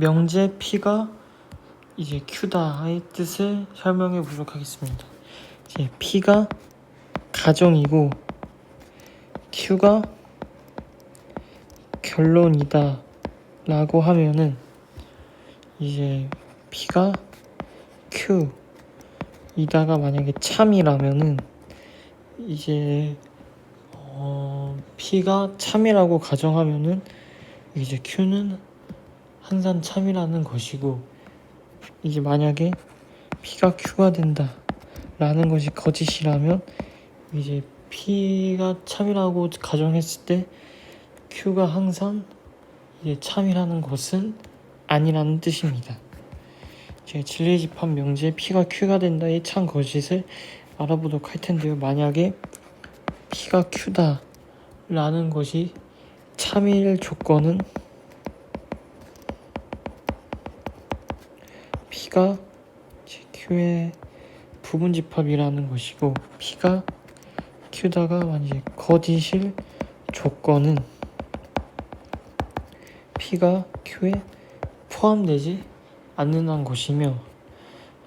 명제 P가 이제 Q다의 뜻을 설명해 보도록 하겠습니다. 이제 P가 가정이고 Q가 결론이다 라고 하면은 이제 P가 Q 이다가 만약에 참이라면은 이제 어, P가 참이라고 가정하면은 이제 Q는 항상 참이라는 것이고 이제 만약에 P가 Q가 된다 라는 것이 거짓이라면 이제 P가 참이라고 가정했을 때 Q가 항상 이제 참이라는 것은 아니라는 뜻입니다. 제가 진리의 집합 명제 P가 Q가 된다의 참 거짓을 알아보도록 할 텐데요. 만약에 P가 Q다 라는 것이 참일 조건은 P가 Q의 부분 집합이라는 것이고 P가 Q다가 만약에 거짓일 조건은 P가 Q에 포함되지 않는다는 것이며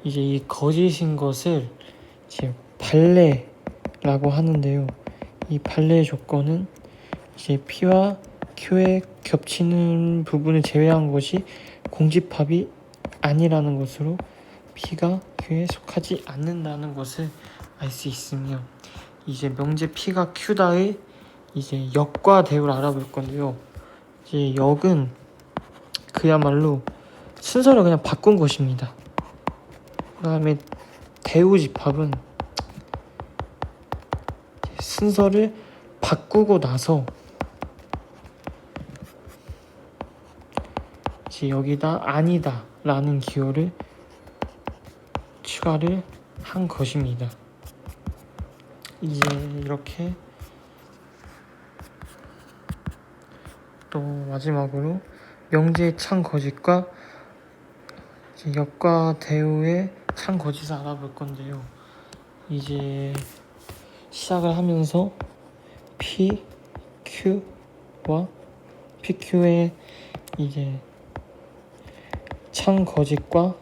이제 이 거짓인 것을 이제 발레라고 하는데요. 이 발레의 조건은 이제 P와 Q의 겹치는 부분을 제외한 것이 공집합이 아니라는 것으로 P가 Q에 속하지 않는다는 것을 알 수 있으며 이제 명제 P가 Q다의 이제 역과 대우를 알아볼 건데요. 이제 역은 그야말로 순서를 그냥 바꾼 것입니다. 그 다음에 대우 집합은 순서를 바꾸고 나서 이제 여기다 아니다 라는 기호를 추가를 한 것입니다. 이제 이렇게 또 마지막으로 명제의 창 거짓과 이제 역과 대우의 창 거짓을 알아볼 건데요. 이제 시작을 하면서 P, Q와 PQ의 이제 창 거짓과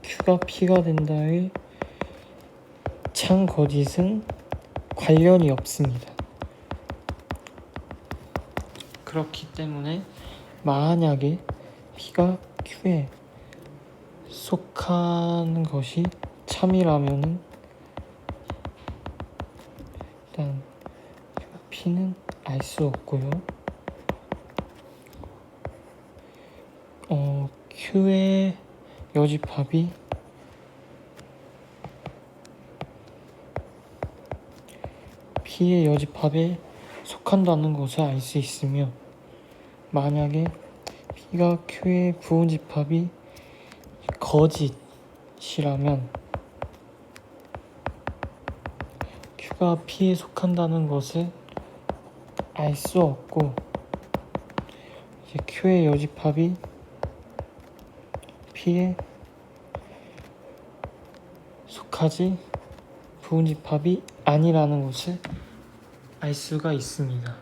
Q가 P가 된다의 창 거짓은 관련이 없습니다. 그렇기 때문에 만약에 P가 Q에 속하는 것이 참이라면은 일단 P는 알 수 없고요. 어, Q의 여집합이 P의 여집합에 속한다는 것을 알 수 있으며 만약에 P가 Q의 부분집합이 거짓이라면 Q가 P에 속한다는 것을 알 수 없고 Q의 여집합이 P에 속하지? 부분집합이 아니라는 것을 알 수가 있습니다.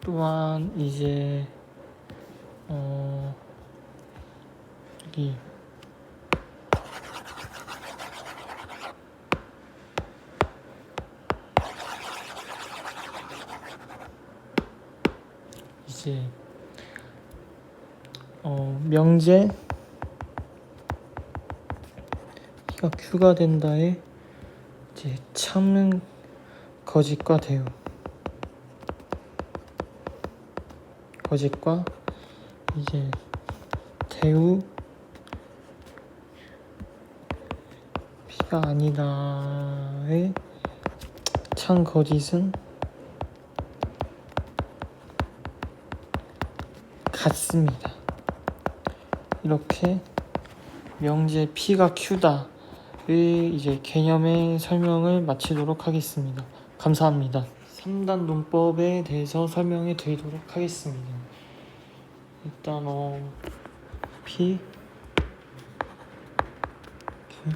또한 이제 어 여기 이제 어 명제 P가 Q가 된다에 이제 참는 거짓과 대우. 거짓과 이제 대우. P가 아니다의 참 거짓은 같습니다. 이렇게 명제 P가 Q다의 이제 개념의 설명을 마치도록 하겠습니다. 감사합니다. 3단 논법에 대해서 설명해 드리도록 하겠습니다. 일단 어 P Q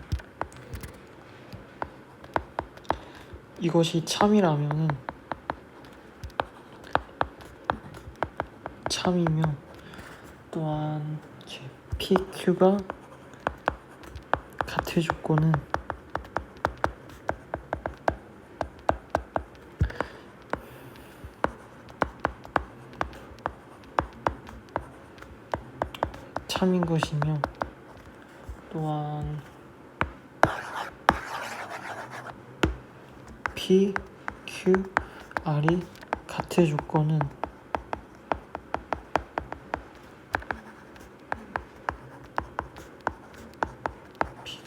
이것이 참이라면은 참이며 또한 이제 PQ가 같은 조건은 참인 것이며 또한 P, Q, R이 같은 조건은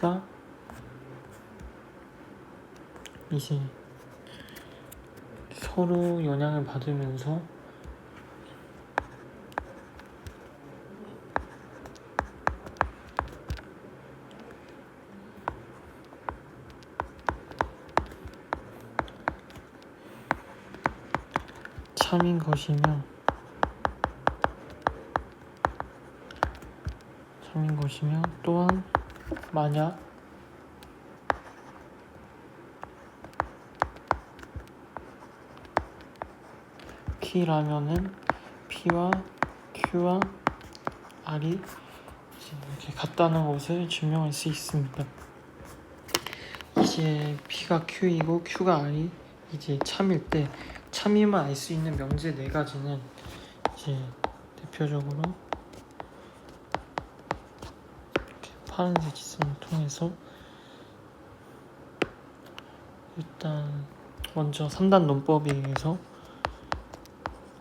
P가 이제 서로 영향을 받으면서 참인 것이며 참인 것이며 또한 만약 P라면은 P와 Q와 R이 이렇게 같다는 것을 증명할 수 있습니다. 이제 P가 Q이고 Q가 R이 이제 참일 때 참임을 알수 있는 명제 네 가지는 이제 대표적으로 이렇게 파란색 지점을 통해서 일단 먼저 3단 논법에 의해서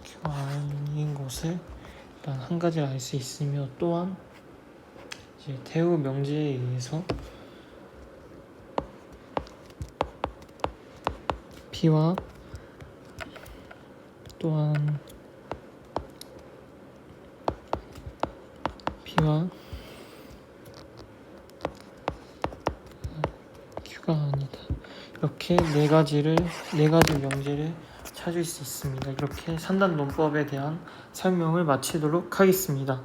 QR인 것을 일단 한 가지를 알 수 있으며 또한 이제 대우 명제에 의해서 P와 또한 P와 Q가 아니다. 이렇게 네 가지를 네 가지 명제를 찾을 수 있습니다. 이렇게 산단 논법에 대한 설명을 마치도록 하겠습니다.